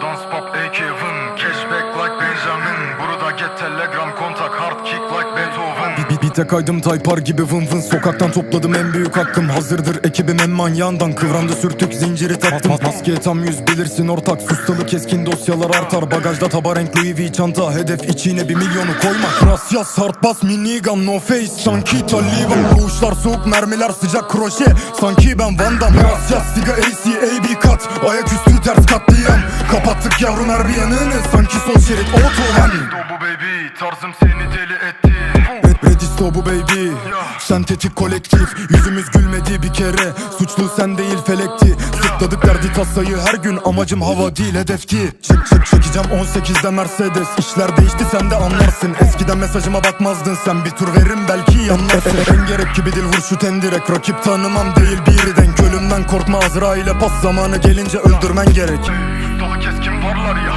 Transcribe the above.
Dance pop A.K.Vin Cashback like Benjamin. Burada get telegram kontak hard kick like Beethoven Bir, bir, bir tek aydım taypar gibi vın vın. Sokaktan topladım en büyük hakkım Hazırdır. Ekibim en manyağından. Kıvrandı sürtük zinciri taktım. Maskeye tam yüz bilirsin ortak. Sustalı keskin dosyalar artar. Bagajda taba renk Louis V çanta. Hedef içine bir milyonu koymak Gracias hard pass minigun no face. Sanki Taliban. Koğuşlar soğuk mermiler sıcak kroşe. Sanki ben Van Damme. Gracias siga AC AB kat Ayaküstü ters katliam. Kapattık yavrum her bir yanını. Sanki sol şerit otoban. Bu baby tarzım seni deli etti İs bu baby. Sentetik kolektif. Yüzümüz gülmedi bir kere. Suçlu sen değil felekti. Sıkladık derdi tasayı. Her gün Amacım hava değil hedefti. Çek çek çekeceğim 18'de Mercedes. İşler değişti sen de anlarsın. Eskiden mesajıma bakmazdın sen. Bir tur veririm belki yanlarsın. En gerek gibi dil vur şu tendirek. Rakip tanımam değil birden Ölümden korkma Azrail'e pas Zamanı gelince öldürmen gerek. Dolu keskin parlar ya